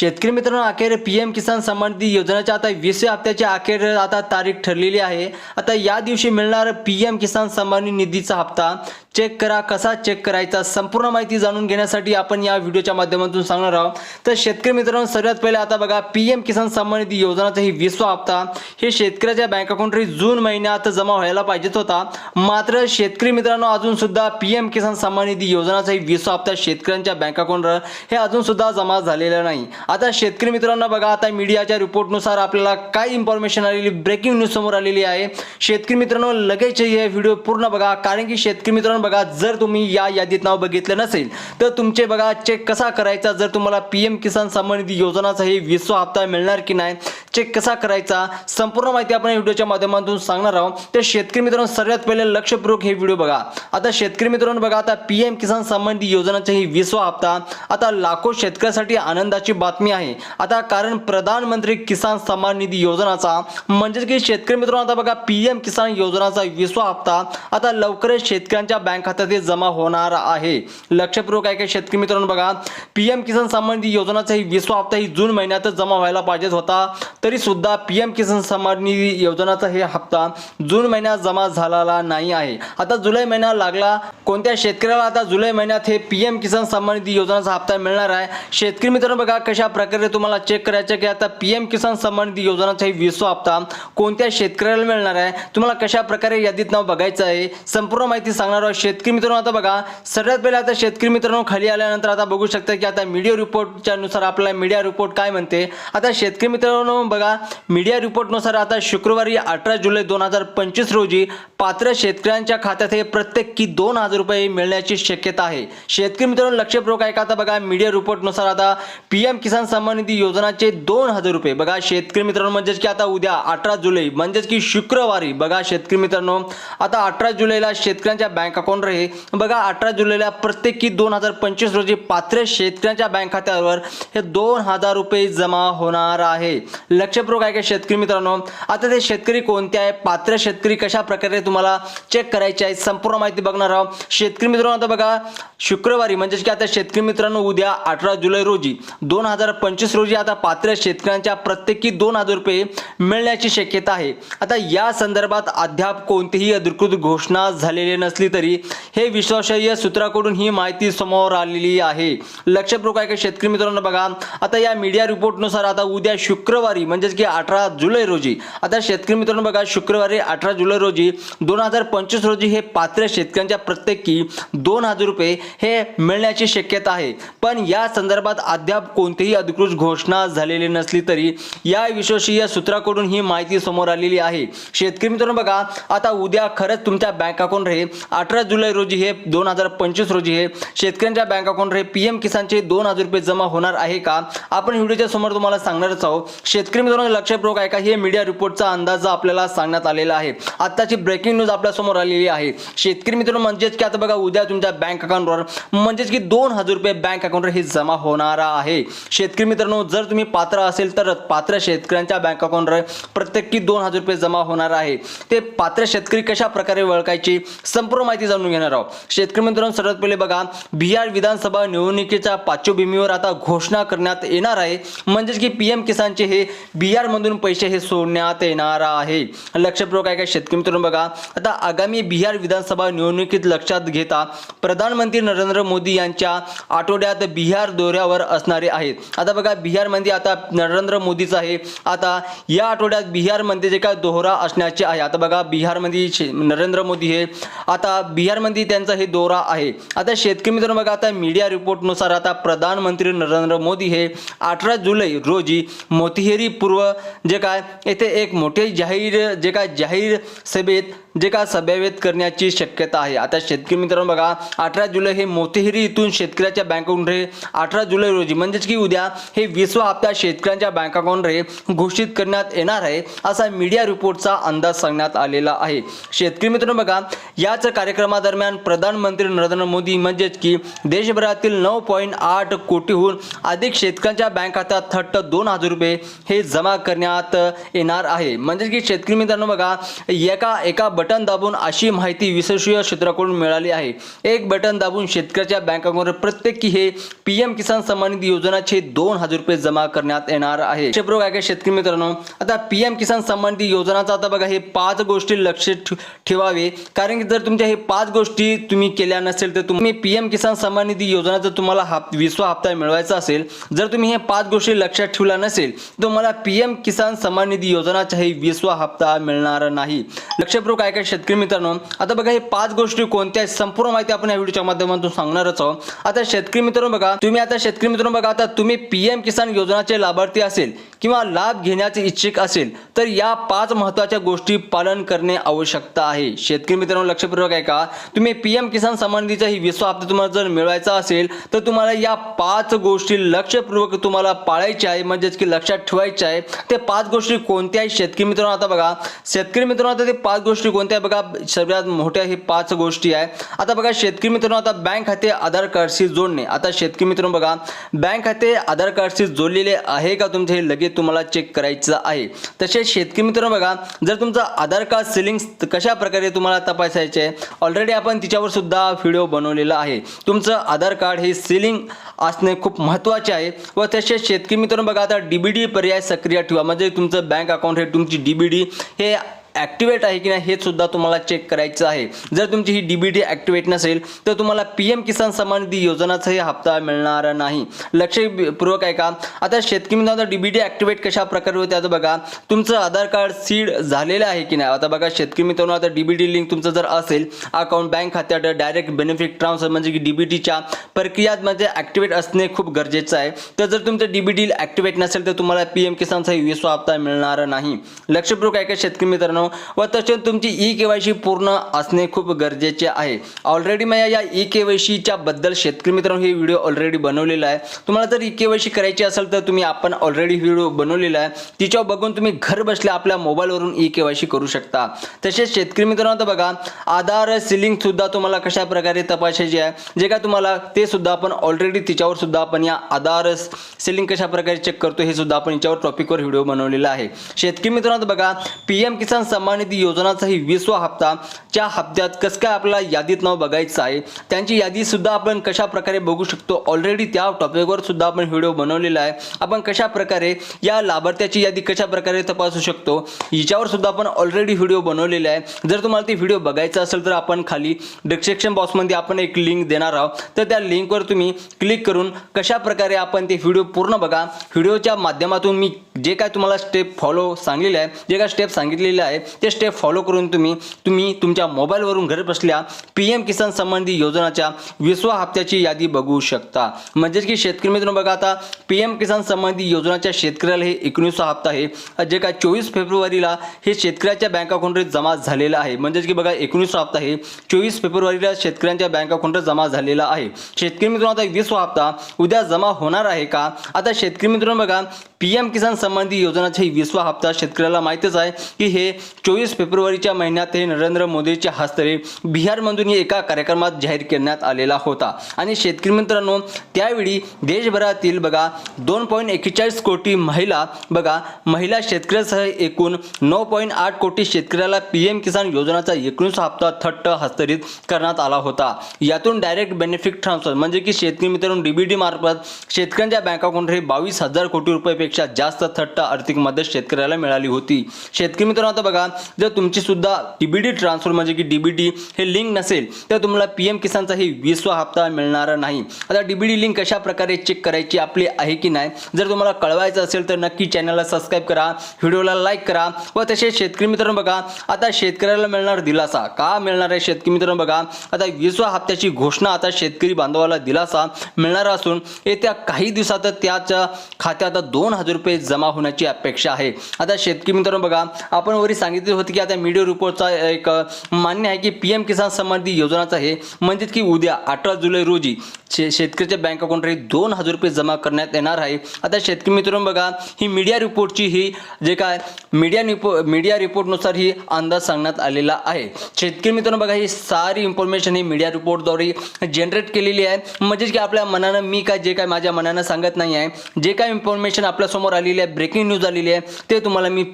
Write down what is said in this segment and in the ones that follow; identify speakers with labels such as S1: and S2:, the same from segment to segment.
S1: शेतकरी मित्रांनो अखेर पी एम किसान सन्मान निधी योजनेच्या आता वीसव्या हप्त्याची अखेर आता तारीख ठरलेली आहे. आता या दिवशी मिळणार पी एम किसान सन्मान निधीचा हप्ता. चेक करा कसा चेक करायचा संपूर्ण माहिती जाणून घेण्यासाठी आपण या व्हिडिओच्या माध्यमातून सांगणार आहोत. तर शेतकरी मित्रांनो सर्वात पहिले आता बघा पी एम किसान सन्मान निधी योजनाचा ही वीसवा हप्ता. हे शेतकऱ्याच्या बँक अकाउंटरी जून महिन्यात जमा व्हायला पाहिजेत होता. मात्र शेतकरी मित्रांनो अजून सुद्धा पी एम किसान सन्मान निधी योजनाचा ही वीसवा हप्ता शेतकऱ्यांच्या बँक अकाउंटवर हे अजून सुद्धा जमा झालेला नाही. आता शेतकरी मित्रांनो बघा आता मीडियाच्या रिपोर्टनुसार आपल्याला काय इन्फॉर्मेशन आलेली ब्रेकिंग न्यूज समोर आलेली आहे. शेतकरी मित्रांनो लगेच हे व्हिडिओ पूर्ण बघा कारण की शेतकरी मित्रांनो बघा जर तुम्ही या यादीत नाव बघितलं नसेल तर तुमचे बघा चेक कसा करायचा जर तुम्हाला पी एम किसान सन्मान निधी योजनाचा हे वीसवा हप्ता मिळणार की नाही चेक कसा करायचा संपूर्ण माहिती आपण व्हिडिओच्या माध्यमातून सांगणार आहोत. तर शेतकरी मित्रांनो सर्वात पहिले लक्षपूर्वक हे व्हिडिओ बघा. आता शेतकरी मित्रांनो बघा आता पी एम किसान सन्मान निधी योजनाचा ही वीसवा हप्ता आता लाखो शेतकऱ्यासाठी आनंदाची बातमी आहे. आता कारण प्रधानमंत्री किसान सन्मान निधी योजनाचा म्हणजेच की शेतकरी मित्रांनो आता बघा पी एम किसान योजनाचा विसवा हप्ता आता लवकरच शेतकऱ्यांच्या बँक खात्यात जमा होणार आहे. लक्षपूर्वक आहे का शेतकरी मित्रांनो बघा पी एम किसान सन्मान निधी योजनाचा ही विसवा हप्ता ही जून महिन्यातच जमा व्हायला पाहिजेच होता. तरी सुद्धा पी एम किसान सन्मान निधी योजनाचा हे हप्ता जून महिन्यात जमा झालेला नाही आहे. आता जुलै महिना लागला कोणत्या शेतकऱ्याला आता जुलै महिन्यात हे पी एम किसान सन्मान निधी योजनाचा हप्ता मिळणार आहे? शेतकरी मित्रांनो बघा कशा प्रकारे तुम्हाला चेक करायचं की आता पी एम किसान सन्मान निधी योजनाचा ही विसवा हप्ता कोणत्या शेतकऱ्याला मिळणार आहे? तुम्हाला कशा प्रकारे यादीत नाव बघायचं आहे? संपूर्ण माहिती सांगणार आहोत शेतकरी मित्रांनो. आता बघा सर्वात पहिले आता शेतकरी मित्रांनो खाली आल्यानंतर आता बघू शकता की आता मीडिया रिपोर्टच्या नुसार आपल्याला मीडिया रिपोर्ट काय म्हणते? आता शेतकरी मित्रांनो बघा मीडिया रिपोर्टनुसार आता शुक्रवारी अठरा जुलै दोन हजार पंचवीस रोजी पात्र शेतकऱ्यांच्या खात्यात हे प्रत्येकी दोन हजार रुपये मिळण्याची शक्यता आहे. शेतकरी मित्रांनो लक्षपूर्वक ऐका आता बघा मीडिया रिपोर्टनुसार आता पी एम किसान किसान सन्मान निधी योजनाचे दोन हजार रुपये. बघा शेतकरी मित्रांनो म्हणजेच की आता उद्या अठरा जुलै म्हणजेच की शुक्रवारी. बघा शेतकरी मित्रांनो आता अठरा जुलैला शेतकऱ्यांच्या बँक अकाउंट हे बघा अठरा जुलैला प्रत्येकी दोन हजार पंचवीस रोजी पात्र शेतकऱ्यांच्या बँक खात्यावर हे दोन हजार रुपये जमा होणार आहे. लक्षपूर्वक आहे का शेतकरी मित्रांनो? आता ते शेतकरी कोणते आहे? पात्र शेतकरी कशा प्रकारे तुम्हाला चेक करायचे आहे? संपूर्ण माहिती बघणार आहोत. शेतकरी मित्रांनो आता बघा शुक्रवारी म्हणजेच की आता शेतकरी मित्रांनो उद्या अठरा जुलै रोजी दोन हजार पंचवीस रोजी आता पात्र शेतकऱ्यांच्या प्रत्येकी दोन हजार रुपये मिळण्याची शक्यता आहे. आता या संदर्भात अद्याप कोणतीही अधिकृत घोषणा झालेली नसली तरी हे विश्वासार्ह सूत्राकडून ही माहिती समोर आलेली आहे. लक्षपूर्वक आहे का शेतकरी मित्रांनो बघा आता या मीडिया रिपोर्टनुसार आता उद्या शुक्रवारी म्हणजेच की अठरा जुलै रोजी आता शेतकरी मित्रांनो बघा शुक्रवारी अठरा जुलै रोजी दोन हजार पंचवीस रोजी हे पात्र शेतकऱ्यांच्या प्रत्येकी दोन हजार रुपये हे मिळण्याची शक्यता आहे. पण या संदर्भात अद्याप कोणतीही अधिकृत घोषणा झालेली नसली तरी या विश्वसनीय सूत्राकडून ही माहिती समोर आलेली आहे. शेतकरी मित्रांनो बघा आता उद्या खरंच तुमच्या बँक अकाउंट हे अठरा जुलै रोजी हे दोन हजार पंचवीस रोजी हे शेतकऱ्यांच्या बँक अकाउंट हे पी एम किसानचे दोन हजार रुपये जमा होणार आहे का? आपण व्हिडिओच्या समोर तुम्हाला सांगणारच आहोत. शेतकरी मित्रांनो लक्षपूर्वक आहे का हे मीडिया रिपोर्टचा अंदाज आपल्याला सांगण्यात आलेला आहे. आताची ब्रेकिंग न्यूज आपल्यासमोर आलेली आहे. शेतकरी मित्रांनो म्हणजेच की आता बघा उद्या तुमच्या बँक अकाउंटवर म्हणजेच की दोन हजार रुपये बँक अकाउंटवर हे जमा होणार आहे. शेतकरी मित्रांनो जर तुम्ही पात्र असेल तर पात्र शेतकऱ्यांच्या बँक अकाउंटवर प्रत्येकी दोन हजार रुपये जमा होणार आहे. ते पात्र शेतकरी कशा प्रकारे ओळखायची? संपूर्ण माहिती जाणून घेणार आहोत. शेतकरी मित्रांनो सर्वात पहिले बघा बिहार विधानसभा निवडणुकीच्या पार्श्वभूमीवर आता घोषणा करण्यात येणार आहे. म्हणजेच की पी एम किसानचे हे बिहारमधून पैसे हे सोडण्यात येणार आहे. लक्षपूर्वक आहे का शेतकरी मित्रांनो बघा. आता आगामी बिहार विधानसभा निवडणुकीत लक्षात घेता प्रधानमंत्री नरेंद्र मोदी यांच्या आठवड्यात बिहार दौऱ्यावर असणारे आहेत. आता बघा बिहारमध्ये आता नरेंद्र मोदीचं आहे. आता या आठवड्यात बिहारमध्ये जे काय दौरा असण्याचे आहे आता बघा बिहारमध्ये शे- नरेंद्र मोदी हे आता बिहारमध्ये त्यांचा हे दौरा आहे. आता शेतकरी मित्रांनो बघा आता मीडिया रिपोर्टनुसार आता प्रधानमंत्री नरेंद्र मोदी हे अठरा जुलै रोजी मोतीहेरी पूर्व जे काय येथे एक मोठे जाहीर जे काय जाहीर सभेत जे काय सभेवेत करण्याची शक्यता आहे. आता शेतकरी मित्रांनो बघा अठरा जुलै हे मोतीहेरी इथून शेतकऱ्याच्या बँक अकाउंटने अठरा जुलै रोजी म्हणजेच की उद्या हे विसवा हप्ता शेतकऱ्यांच्या बँक अकाउंटरे घोषित करण्यात येणार आहे असा मीडिया रिपोर्टचा अंदाज सांगण्यात आलेला आहे. शेतकरी मित्रांनो बघा याच कार्यक्रमादरम्यान प्रधानमंत्री नरेंद्र मोदी म्हणजेच की देशभरातील नऊ पॉईंट आठ कोटीहून अधिक शेतकऱ्यांच्या बँक खात्यात थट्ट दोन हजार रुपये हे जमा करण्यात येणार आहे. म्हणजेच की शेतकरी मित्रांनो बघा एका एका बटन दाबून अशी माहिती विश्वसनीय क्षेत्राकडून मिळाली आहे. एक बटन दाबून शेतकऱ्याच्या बँक अकाउंटवर प्रत्येकी हे पी एम किसान सन्मान निधी योजनाचे दोन हजार रुपये जमा करण्यात येणार आहे. शेतकरी मित्रांनो? आता पी एम किसान सन्मान निधी योजनाचा आता बघा हे पाच गोष्टी लक्षात ठेवावे. कारण की जर तुमच्या हे पाच गोष्टी तुम्ही केल्या नसेल तर तुम्ही पी एम किसान सन्मान निधी योजना जर तुम्हाला हप विसवा हप्ता मिळवायचा असेल जर तुम्ही हे पाच गोष्टी लक्षात ठेवल्या नसेल तर तुम्हाला पी एम किसान सन्मान निधी योजनाचा हे विसवा हप्ता मिळणार नाही. लक्षपूर्वक काय काय शेतकरी मित्रांनो? आता बघा हे पाच गोष्टी कोणत्या संपूर्ण माहिती आपण या व्हिडिओच्या माध्यमातून सांगणारच आहोत आता शेतकरी मित्रांनो बघा तुम्ही आता शेतकरी मित्रांनो बघा आता तुम्ही पी एम किसान योजनाचे लाभार्थी असेल. किंवा लाभ घेण्याचे इच्छुक असेल तर या पाच महत्त्वाच्या गोष्टी पालन करणे आवश्यकता आहे. शेतकरी मित्रांनो लक्षपूर्वक आहे का तुम्ही पी एम किसान संबंधीचा ही विश्व हप्ता तुम्हाला जर मिळवायचा असेल तर तुम्हाला या पाच गोष्टी लक्षपूर्वक तुम्हाला पाळायच्या आहे. म्हणजेच की लक्षात ठेवायच्या आहे. ते पाच गोष्टी कोणत्या आहेत शेतकरी मित्रांनो आता बघा. शेतकरी मित्रांनो आता ते पाच गोष्टी कोणत्या बघा सगळ्यात मोठ्या हे पाच गोष्टी आहे. आता बघा शेतकरी मित्रांनो आता बँक खाते आधार कार्डशी जोडणे. आता शेतकरी मित्रांनो बघा. बँक खाते आधार कार्डशी जोडलेले आहे का तुमचे? हे लगेच तुम्हाला चेक करायचं आहे. तसेच शेतकरी मित्रांनो बघा जर तुमचं आधार कार्ड सिलिंग कशा प्रकारे तुम्हाला तपासायचे आहे ऑलरेडी आपण तिच्यावर सुद्धा व्हिडिओ बनवलेला आहे. तुमचं आधार कार्ड हे सिलिंग असणे खूप महत्त्वाचे आहे व तसेच शेतकरी मित्रांनो बघा आता डी पर्याय सक्रिय ठेवा. म्हणजे तुमचं बँक अकाउंट हे तुमची डी हे ॲक्टिवेट आहे की नाही हे सुद्धा तुम्हाला चेक करायचं आहे. जर तुमची ही डी बी टी ॲक्टिवेट नसेल तर तुम्हाला पी एम किसान सन्मान निधी योजनाचाही हप्ता मिळणार नाही. लक्षपूर्वक आहे का आता शेतकरी मित्रांनो टी ॲक्टिवेट कशा प्रकारे होते आता बघा. तुमचं आधार कार्ड सीड झालेलं आहे की नाही? आता बघा शेतकरी मित्रांनो आता डीबीडी लिंक तुमचं जर असेल अकाउंट बँक खात्यात डायरेक्ट बेनिफिट ट्रान्सफर म्हणजे की डी बी टीच्या प्रक्रियामध्ये ॲक्टिवेट असणे खूप गरजेचं आहे. तर जर तुमचं डी बी टी ॲक्टिवेट नसेल तर तुम्हाला पी एम किसानचा वीस हप्ता मिळणार नाही. लक्षपूर्वक आहे का शेतकरी मित्रांनो. व तसेच तुमची ई के वाय सी पूर्ण असणे खूप गरजेचे आहे. ऑलरेडी मी या ई के वाय सीच्या बद्दल शेतकरी मित्रांनो हे व्हिडिओ ऑलरेडी बनवलेला आहे. तुम्हाला जर ई के वाय सी करायची असेल तर तुम्ही आपण ऑलरेडी व्हिडिओ बनवलेला आहे. तिच्यावर बघून तुम्ही घर बसल्या आपल्या मोबाईलवरून ई के वाय सी करू शकता. तसेच शेतकरी मित्रांनो तर बघा आधार सिलिंग सुद्धा तुम्हाला कशा प्रकारे तपासायची आहे? जे काय तुम्हाला ते सुद्धा आपण ऑलरेडी तिच्यावर सुद्धा आपण या आधार सिलिंग कशा प्रकारे चेक करतो हे सुद्धा आपण याच्यावर टॉपिकवर व्हिडिओ बनवलेला आहे. शेतकरी मित्रांनो बघा पी एम किसान सन्मान निधी योजनाचाही वीसवा हप्ता. च्या हप्त्यात कसं काय आपल्याला यादीत नाव बघायचं आहे? त्यांची यादी सुद्धा आपण कशा प्रकारे बघू शकतो? ऑलरेडी त्या टॉपिकवर सुद्धा आपण व्हिडिओ बनवलेला आहे. आपण कशा प्रकारे या लाभार्थ्याची यादी कशा प्रकारे तपासू शकतो? हिच्यावर सुद्धा आपण ऑलरेडी व्हिडिओ बनवलेला आहे. जर तुम्हाला ती व्हिडिओ बघायचा असेल तर आपण खाली डिस्क्रिप्शन बॉक्समध्ये आपण एक लिंक देणार आहोत. तर त्या लिंकवर तुम्ही क्लिक करून कशा प्रकारे आपण ते व्हिडिओ पूर्ण बघा? व्हिडिओच्या माध्यमातून मी जे काय तुम्हाला स्टेप फॉलो सांगलेले आहे जे काय स्टेप सांगितलेले आहे ते स्टेप फॉलो करून तुम्ही तुम्ही तुमच्या मोबाईलवरून घर बसल्या पी एम किसान संबंधी योजनाच्या विसवा हप्त्याची यादी बघू शकता. म्हणजेच की शेतकरी मित्रांनो बघा आता पी एम किसान संबंधी योजनाच्या शेतकऱ्याला हे एकोणीसवा हप्ता आहे. जे काय चोवीस फेब्रुवारीला हे शेतकऱ्याच्या बँक अकाउंटवर जमा झालेलं आहे. म्हणजेच की बघा एकोणीसवा हप्ता हे चोवीस फेब्रुवारीला शेतकऱ्यांच्या बँक अकाउंटवर जमा झालेला आहे. शेतकरी मित्रांनो आता वीसवा हप्ता उद्या जमा होणार आहे का? आता शेतकरी मित्रांनो बघा पी एम किसान संबंधी योजनाचा ही वीसवा हप्ता शेतकऱ्याला माहितच आहे की हे चोवीस फेब्रुवारीच्या महिन्यात हे नरेंद्र मोदीच्या हस्ते बिहारमधून एका कार्यक्रमात जाहीर करण्यात आलेला होता. आणि शेतकरी मित्रांनो त्यावेळी देशभरातील बघा दोन पॉईंट एक्केचाळीस कोटी महिला बघा महिला शेतकऱ्यासह एकूण नऊ पॉईंट आठ कोटी शेतकऱ्याला पी एम किसान योजनाचा एकोणीस हप्ता थट्ट हस्तांतरित करण्यात आला होता. यातून डायरेक्ट बेनिफिट ट्रान्सफर म्हणजे की शेतकरी मित्रांनो डीबीडी मार्फत शेतकऱ्यांच्या बँक अकाउंट हे बावीस हजार कोटी रुपये पेक्षा जास्त थट्ट आर्थिक मदत शेतकऱ्याला मिळाली होती. शेतकरी मित्रांनो आता बघा जर तुमची सुद्धा डीबीडी ट्रान्सफर म्हणजे की डीबीडी हे लिंक नसेल तर तुम्हाला पी एम किसानचा हे वीसवा हप्ता मिळणार नाही. आता डीबीडी लिंक कशा प्रकारे चेक करायची आपली आहे की नाही जर तुम्हाला कळवायचं असेल तर नक्की चॅनलला सबस्क्राईब करा व्हिडिओला लाईक करा. व तसेच शेतकरी मित्रांनो बघा आता शेतकऱ्याला मिळणार दिलासा. का मिळणार आहे शेतकरी मित्रांनो बघा आता वीसवा हप्त्याची घोषणा आता शेतकरी बांधवाला दिलासा मिळणार असून येत्या काही दिवसात त्याच्या खात्यात दोन हजार रुपये जमा होण्याची अपेक्षा आहे. आता शेतकरी मित्रांनो बघा आपण वरी सांगितले होते की आता मीडिया रिपोर्टचा एक मान्य आहे की पी एम किसान संबंधी योजनाचं आहे. म्हणजेच की उद्या अठरा जुलै रोजी शे शेतकऱ्याच्या बँक अकाउंटवर दोन हजार रुपये जमा करण्यात येणार आहे. आता शेतकरी मित्रांनो बघा ही मीडिया रिपोर्टची ही जे काय मीडिया रिपो मीडिया रिपोर्टनुसार ही अंदाज सांगण्यात आलेला आहे. शेतकरी मित्रांनो बघा ही सारी इन्फॉर्मेशन ही मीडिया रिपोर्टद्वारे जनरेट केलेली आहे. म्हणजेच की आपल्या मनानं मी काय जे काय माझ्या मनानं सांगत नाही आहे जे काय इन्फॉर्मेशन आपल्या आपल्यासमोर आलेली आहे ब्रेकिंग न्यूज आलेली आहे ते तुम्हाला मी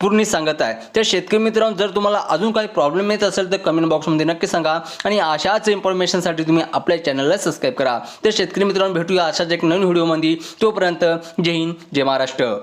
S1: पूर्ण सांगत आहे. तर शेतकरी मित्रांनो जर तुम्हाला अजून काही प्रॉब्लेम येत असेल तर कमेंट बॉक्समध्ये नक्की सांगा आणि अशाच इन्फॉर्मेशनसाठी तुम्ही आपल्या चॅनलला सबस्क्राईब करा. तर शेतकरी मित्रांनो भेटूया अशाच एक नवीन व्हिडिओमध्ये तोपर्यंत जय हिंद जय महाराष्ट्र.